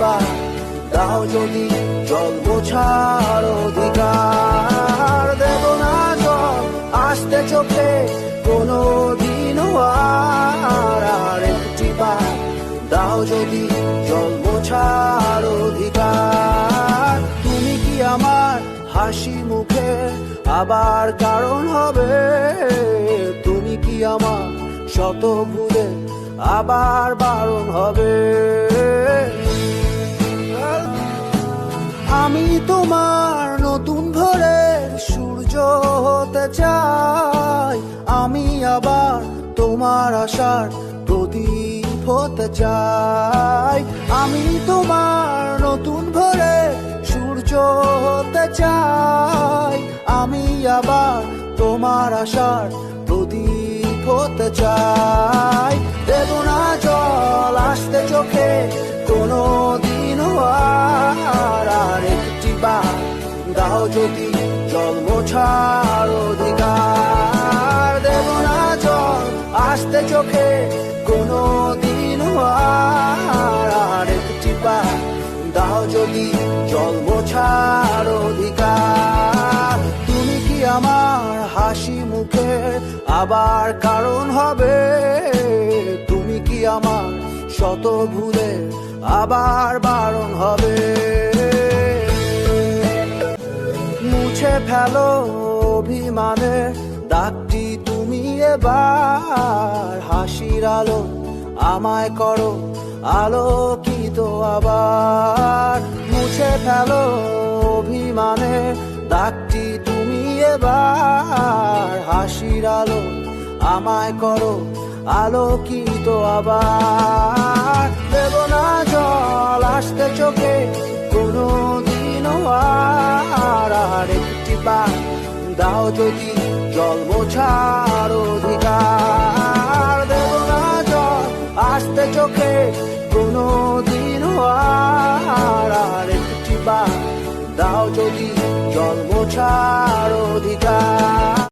বার দাও যদি জল মোছার অধিকার দেব না জল, আসতে চোখে কোনো দিন আর আর একটি বার দাও যদি জল মোছার অধিকার। তুমি কি আমার হাসি মুখে আবার কারণ হবে? তুমি কি আমার শত ভুলে আবার বারণ হবে? তোমার নতুন ভোরের সূর্য হতে চাই। আমি আবার তোমার আশার প্রদীপ হতে চাই। আমি তোমার নতুন ভোরে সূর্য হতে চাই। আমি আবার তোমার আশার প্রদীপ হতে চাই। দাও যদি জল মোছার অধিকার, দেব না জল আসতে চোখে কোনো দিন আর একটি বার দাও যদি জল মোছার অধিকার, তুমি কি আমার হাসি মুখে আবার কারণ হবে? তুমি কি আমার শত ভুলে আবার বারণ হবে? ফেলো অভিমানের দাগটি তুমি এবার হাসির আলো আমায় করো, আলোকিত আবার। মুছে ফেলো অভিমানের দাগটি তুমি এবার হাসির আলো আমায় করো, আলোকিত আবার। দেব না জল আসতে চোখে কোনো দিন আর বা দাও যদি জল মোছার অধিকার। দেব না জল, আসতে চোখে কোনো দিন আর একটি বা দাও যদি জল মোছার অধিকার।